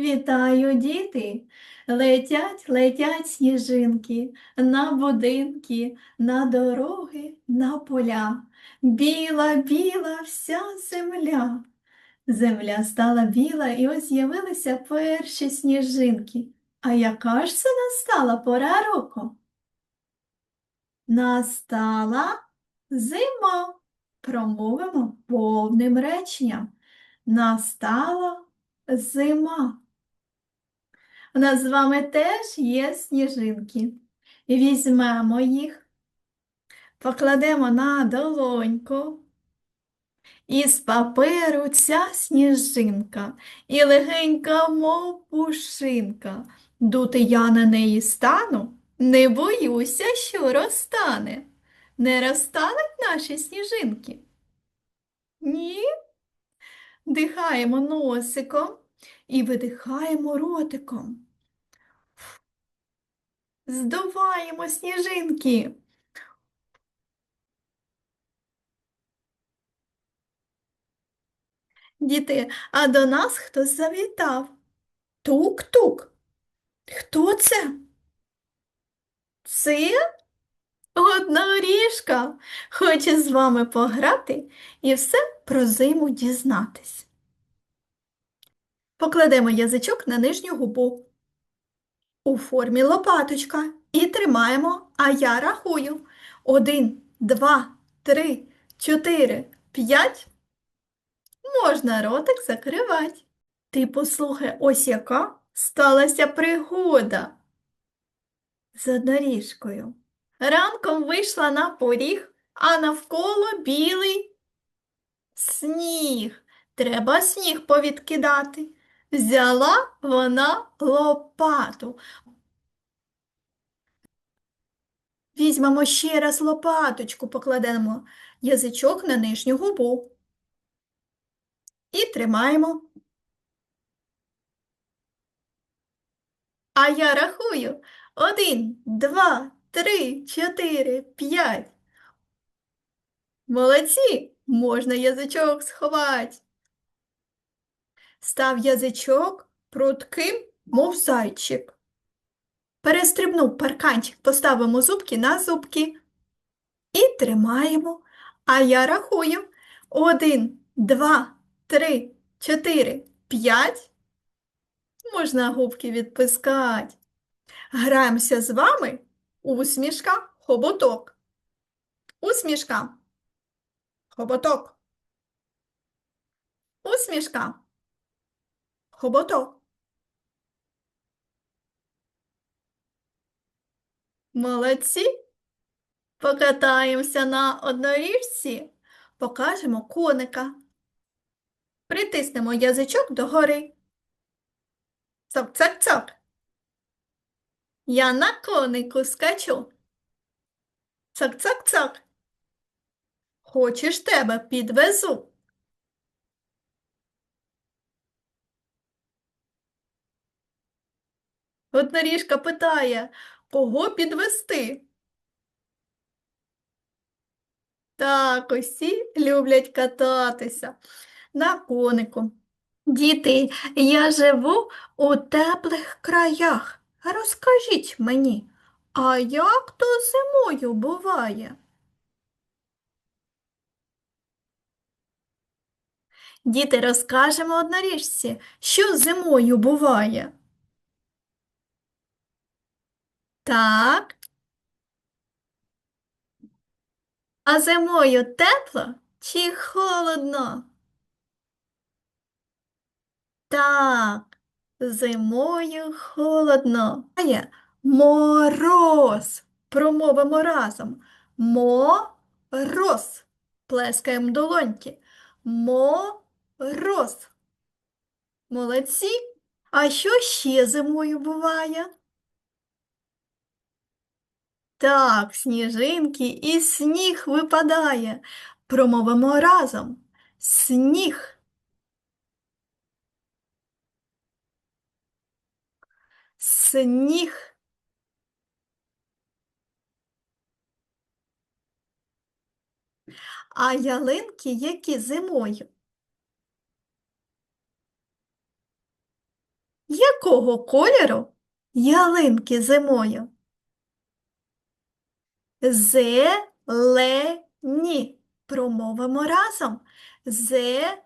Вітаю, діти! Летять, летять сніжинки на будинки, на дороги, на поля. Біла, біла вся земля. Земля стала біла, і ось з'явилися перші сніжинки. А яка ж це настала пора року? Настала зима. Промовимо повним реченням. Настала зима. У нас з вами теж є сніжинки. Візьмемо їх, покладемо на долоньку. І з паперу ця сніжинка, і легенька, мов пушинка. Дути я на неї стану, не боюся, що розтане. Не розтануть наші сніжинки? Ні? Дихаємо носиком і видихаємо ротиком. Здуваємо сніжинки. Діти, а до нас хтось завітав. Тук-тук. Хто це? Це одноріжка. Хоче з вами пограти і все про зиму дізнатись. Покладемо язичок на нижню губу у формі лопаточка і тримаємо, а я рахую. Один, два, три, чотири, п'ять. Можна ротик закривати. Ти послухай, ось яка сталася пригода з одноріжкою. Ранком вийшла на поріг, а навколо білий сніг. Треба сніг повідкидати. Взяла вона лопату. Візьмемо ще раз лопаточку, покладемо язичок на нижню губу. І тримаємо. А я рахую. Один, два, три, чотири, п'ять. Молодці! Можна язичок сховати. Став язичок прутким, мов зайчик. Перестрибнув парканчик, поставимо зубки на зубки. І тримаємо. А я рахую. Один, два, три, чотири, п'ять. Можна губки відпускати. Граємося з вами. Усмішка, хоботок. Усмішка. Хоботок. Усмішка. Хоботок. Молодці. Покатаємося на одноріжці, покажемо коника. Притиснемо язичок догори. Цок-цок-цок. Я на конику скачу. Цок-цок-цок. Хочеш тебе підвезу. Одноріжка питає, кого підвести? Так, усі люблять кататися на конику. Діти, я живу у теплих краях. Розкажіть мені, а як то зимою буває? Діти, розкажемо одноріжці, що зимою буває. Так. А зимою тепло чи холодно? Так, зимою холодно. Мороз. Промовимо разом. Мороз. Плескаємо долоньки. Мороз. Молодці. А що ще зимою буває? Так, сніжинки і сніг випадає. Промовимо разом. Сніг. Сніг. А ялинки які зимою? Якого кольору ялинки зимою? Зелені. Промовимо разом. Зелені.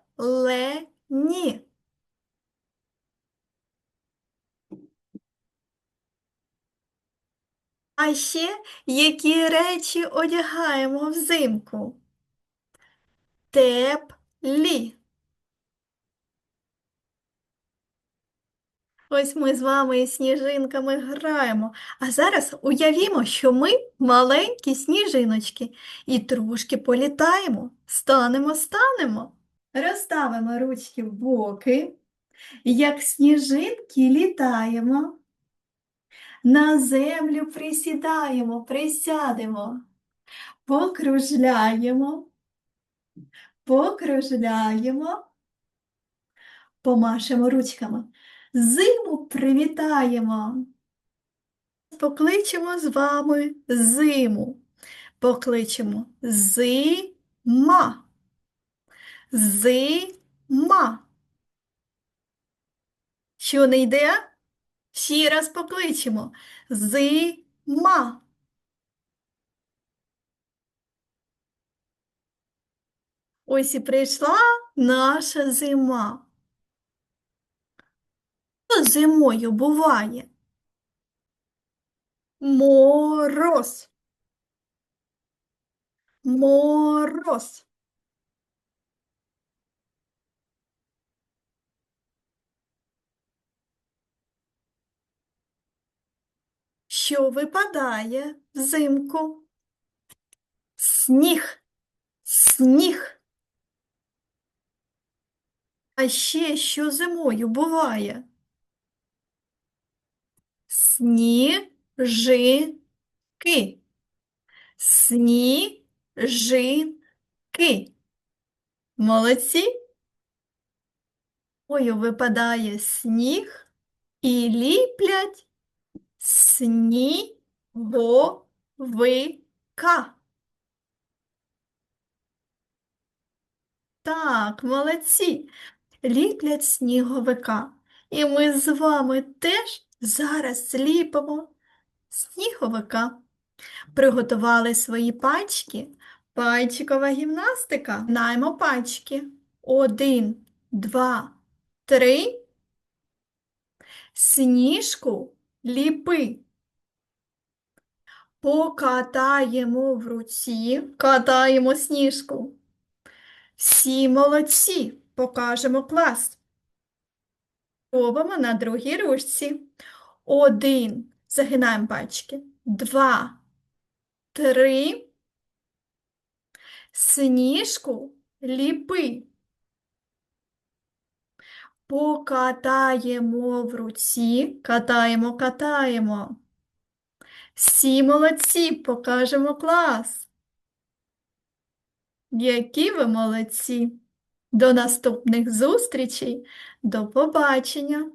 А ще які речі одягаємо взимку? Теплі. Ось ми з вами із сніжинками граємо. А зараз уявімо, що ми маленькі сніжиночки і трошки політаємо. Станемо, станемо. Розставимо ручки в боки, як сніжинки літаємо. На землю присідаємо, присядемо, покружляємо, покружляємо, помашемо ручками. Зиму привітаємо. Покличемо з вами зиму. Покличемо зима. Зима. Що не йде? Ще раз покличемо. Зима. Ось і прийшла наша зима. Що зимою буває? Мороз. Мороз. Що випадає взимку? Сніг. Сніг. А ще що зимою буває? Сніжинки. Сніжинки. Молодці. Ой, випадає сніг і ліплять сніговика. Так, молодці. Ліплять сніговика. І ми з вами теж зараз зліпимо сніговика. Приготували свої пачки. Пальчикова гімнастика. Наймо пачки. Один, два, три. Сніжку ліпи. Покатаємо в руці, катаємо сніжку. Всі молодці, покажемо клас. Робимо на другій ручці. Один. Загинаємо пальчики. Два. Три. Сніжку ліпи. Покатаємо в руці. Катаємо, катаємо. Всі молодці, покажемо клас. Які ви молодці! До наступних зустрічей. До побачення!